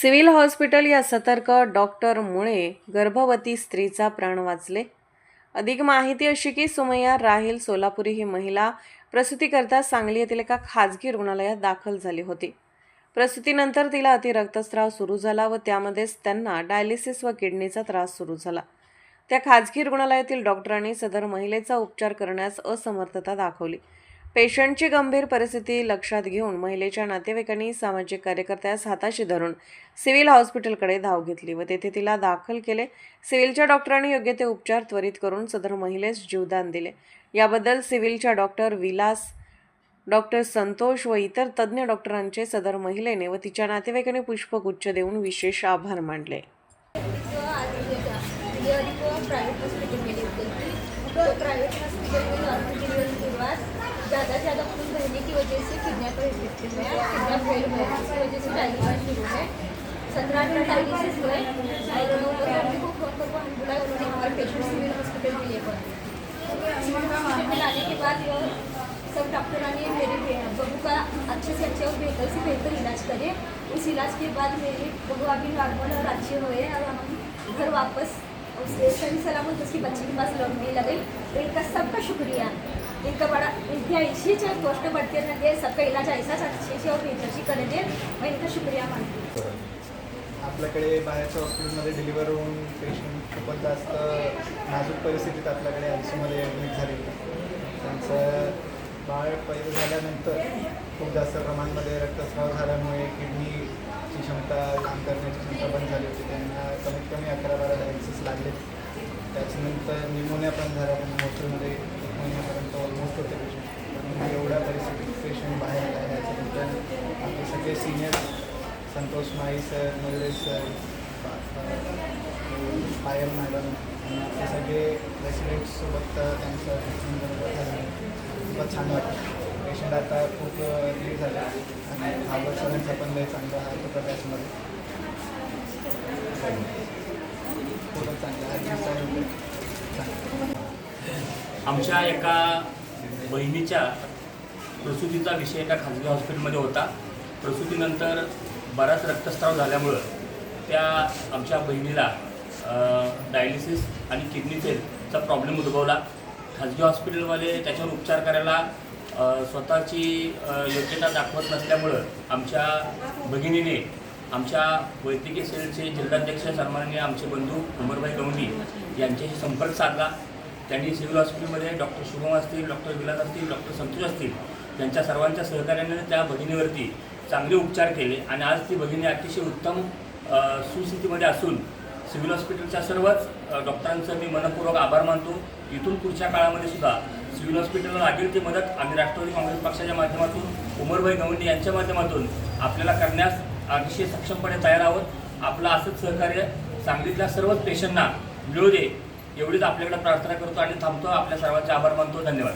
Civil hospital या सतर्क डॉक्टरमुळे गर्भवती स्त्रीचा प्राण वाचले. अधिक माहिती अशी की सुमय्या राहील सोलापुरी ही महिला प्रसूतीकरता सांगली येथील एका खाजगी रुग्णालयात दाखल झाली होती. प्रसूतीनंतर तिला अति रक्तस्राव सुरू झाला व त्यामध्येच त्यांना डायलिसिस व किडनीचा त्रास सुरू झाला. त्या खाजगी रुग्णालयातील डॉक्टरांनी सदर महिलेचा उपचार करण्यास असमर्थता दाखवली. पेशंटची गंभीर परिस्थिती लक्षात घेऊन महिलेच्या नातेवाईकांनी सामाजिक कार्यकर्त्यास हाताशी धरून सिव्हिल हॉस्पिटलकडे धाव घेतली व तेथे तिला दाखल केले. सिव्हिलच्या डॉक्टरांनी योग्य ते उपचार त्वरित करून सदर महिलेस जीवदान दिले. याबद्दल सिव्हिलच्या डॉक्टर विलास डॉक्टर संतोष व इतर तज्ज्ञ डॉक्टरांचे सदर महिलेने व तिच्या नातेवाईकांनी पुष्पगुच्छ देऊन विशेष आभार मानले. प्रायव्हेट हॉस्पिटल ज़्यादा ज़्यादा खून बहने की वजह से किडनी पर इफ़ेक्ट हुआ है। किडनी फेल हुआ है, जिसकी वजह से डायलिसिस शुरू है। सत्रह अठारह डायलिसिस हुए को फ़ोन बुलाया उन्होंने हमारे पेशेंट सिविल हॉस्पिटल में ले गए सिविल हॉस्पिटल लाने के बाद सब डॉक्टरों ने मेरे बे- बहू का अच्छे से अच्छे और बेहतर से बेहतर इलाज करे। उस इलाज के बाद मेरी बहू अभी नॉर्मल और अच्छे हुए और हम घर वापस उसके सही सलामत उसकी बच्चे के पास लौटने लगे। तो इनका सबका शुक्रिया। इनका बड़ा इनकी ऐसी चाहे कष्ट बढ़ते न दे सबका इलाज ऐसा अच्छे से और बेहतर से करे दे मैं इनका शुक्रिया मानती हूँ। आपल्याकडे बाहेरच्या हॉस्पिटलमध्ये डिलिव्हर होऊन पेशंट खूपच जास्त नाजूक परिस्थितीत आपल्याकडे आय सीमध्ये ॲडमिट झाले. त्यांचं बाळ पैदा झाल्यानंतर खूप जास्त प्रमाणामध्ये रक्तस्राव झाल्यामुळे किडनीची क्षमता काम करण्याची क्षमता बंद झाली होती. त्यांना कमीत कमी अकरा बारा डायलिसिस लागले. त्याच्यानंतर निमोनिया पण झाला त्यांना हॉस्पिटलमध्ये एक महिन्यापर्यंत होते पेशंट पण एवढ्या परिस्थितीत पेशंट बाहेर आला आहे याच्याबद्दल आपले सगळे senior Santosh Mai sir Mayuresh sir Payal madam आणि आपले सगळे रेसिडेंट्ससोबत त्यांचं खूपच छान वाटतं पेशंट आता खूप लीड झाला. आणि भागवत पण लय चांगला आहे तो प्रकाशमध्ये खूपच चांगला आहे. आमच्या एका बहिणीच्या प्रसूतीचा विषय एका खाजगी हॉस्पिटलमध्ये होता. प्रसूतीनंतर बराच रक्तस्राव झाल्यामुळं त्या आमच्या बहिणीला डायलिसिस आणि किडनी फेलचा प्रॉब्लेम उद्भवला. खाजगी हॉस्पिटलवाले त्याच्यावर उपचार करायला स्वतःची योग्यता दाखवत नसल्यामुळं आमच्या भगिनीने आमच्या वैद्यकीय सेलचे जिल्हाध्यक्ष सन्माननीय आमचे बंधू उमरभाई गवंडी यांच्याशी संपर्क साधला. त्यांनी सिव्हिल हॉस्पिटलमध्ये डॉक्टर शुभम असतील डॉक्टर विलास असतील डॉक्टर संतोष असतील त्यांच्या सर्वांच्या सहकार्याने त्या भगिनीवरती चांगले उपचार केले. आणि आज ती भगिनी अतिशय उत्तम सुस्थितीमध्ये असून सिव्हिल हॉस्पिटलच्या सर्वच डॉक्टरांचं मी मनपूर्वक आभार मानतो. इथून पुढच्या काळामध्ये सुद्धा सिव्हिल हॉस्पिटलला लागेल ती मदत आम्ही राष्ट्रवादी काँग्रेस पक्षाच्या माध्यमातून उमरभाई गवंडे यांच्या माध्यमातून आपल्याला करण्यास अतिशय सक्षमपणे तयार आहोत. आपलं असंच सहकार्य सांगलीतल्या सर्वच पेशंटना मिळू दे. एवढीच आपल्याकडे प्रार्थना करतो आणि थांबतो. आपल्या सर्वांचे आभार मानतो. धन्यवाद.